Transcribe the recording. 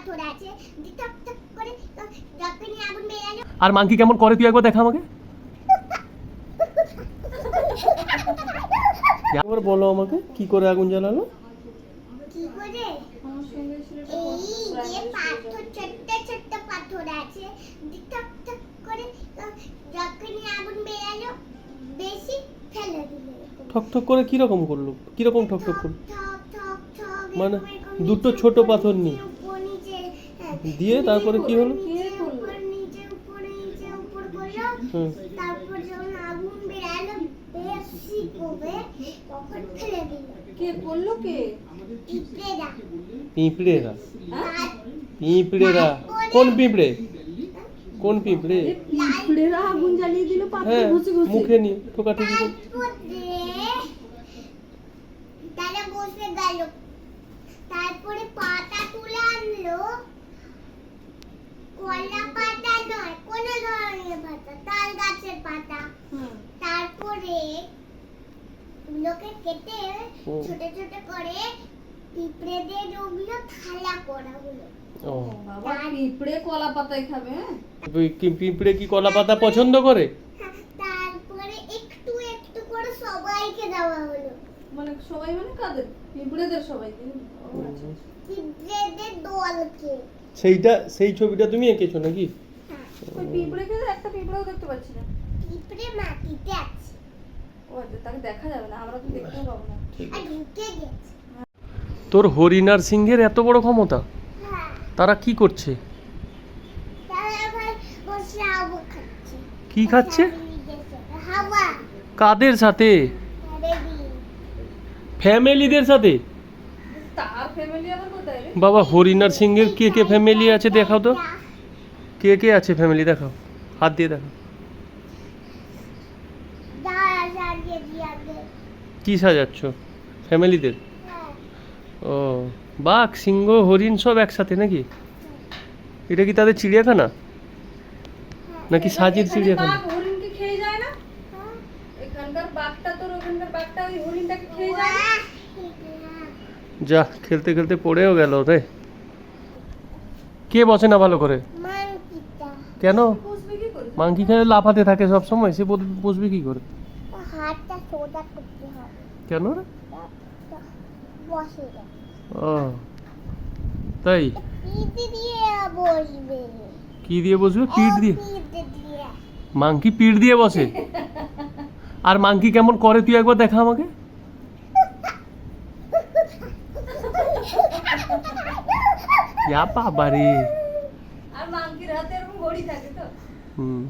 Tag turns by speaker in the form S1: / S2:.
S1: পাথর আছে। টক টক করে যখনই আগুন বেরালো
S2: আর মাংকি কেমন করে তুই একবার দেখা আমাকে? একবার বলো আমাকে? কি করে আগুন জ্বালালো?
S1: কি করে? এই যে পাথর ছোট্ট ছোট্ট পাথর আছে। টক টক করে যখনই আগুন বেরালো বেশি ফেলে দিল
S2: ঠক ঠক করে কীরকম করল? কীরকম ঠক ঠক করল? মানে দুটো ছোট পাথর নিয়ে। দিয়ে তারপরে কি হলো?
S1: পিঁপড়েরা।
S2: পিঁপড়েরা। কোন পিঁপড়ে? কোন পিঁপড়ে?
S3: পিঁপড়েরা আগুন জ্বালিয়ে দিল
S2: হ্যাঁ মুখে নিয়ে ঠোকাঠুকি করে
S1: তারপরে তারা বসে গেল তারপরে পাতা তুলে আনলো কলা পাতা নয় কোন ধরনের পাতা তাল গাছের পাতা। তারপরে ওগুলোকে কেটে ছোট ছোট করে পিঁপড়েদের ওগুলো থালা করা হলো।
S2: ও।
S3: বাবা পিঁপড়ে কলা পাতায় খাবে হ্যাঁ?
S2: পি- কি- পিঁপড়ে কি কলা পাতা পছন্দ করে?
S1: হ্যাঁ, তারপরে একটু একটু করে সবাইকে দেওয়া হলো।
S3: মানে সবাই মানে কাদের? পিঁপড়েদের সবাইকে। ও আচ্ছা।
S1: পিঁপড়েদের দলকে
S2: সেইটা সেই ছবিটা তুমি এঁকেছো নাকি?
S3: ওই পিঁপড়েকে তো একটা পিঁপড়েও দেখতে পাচ্ছি না।
S1: পিঁপড়ে মাটিতে আছে।
S3: ও আচ্ছা তাকে দেখা যাবে না আমরা তো দেখতেও পাবো না।
S1: আর ঢুকে গেছে।
S2: তোর হরিনার সিংহের এত বড় ক্ষমতা?
S1: হ্যাঁ।
S2: তারা কি করছে?
S1: তারা আবার বসে হাওয়া খাচ্ছে।
S2: কি খাচ্ছে? কাদের সাথে? ফ্যামিলিদের সাথে? বাবা হরিনার সিংহের কে কে ফ্যামিলি আছে দেখাও তো। কে কে আছে ফ্যামিলি দেখাও হাত দিয়ে দেখাও কি সাজাচ্ছ? ফ্যামিলিদের? ও বাঘ সিংহ হরিণ সব একসাথে নাকি? এটা কি তাদের চিড়িয়াখানা? নাকি সাজির চিড়িয়াখানা? যা খেলতে খেলতে পড়েও গেল রে। কে বসে না ভালো করে? কেন? মাংকি খেয়ে লাফাতে থাকে সব সময় সে বস- বসবে কি করে?
S1: হাতটা সোজা করতে হবে।
S2: কেন রে?
S1: বসে
S2: ও তাই? কি দিয়ে বসবে? পিঠ দিয়ে। মাংকি পিঠ দিয়ে বসে? আর মাংকি কেমন করে? তুই একবার দেখা আমাকে। বাবা রে
S3: আর মাংকির হাতে এরকম ঘড়ি থাকে তো।
S2: হুম।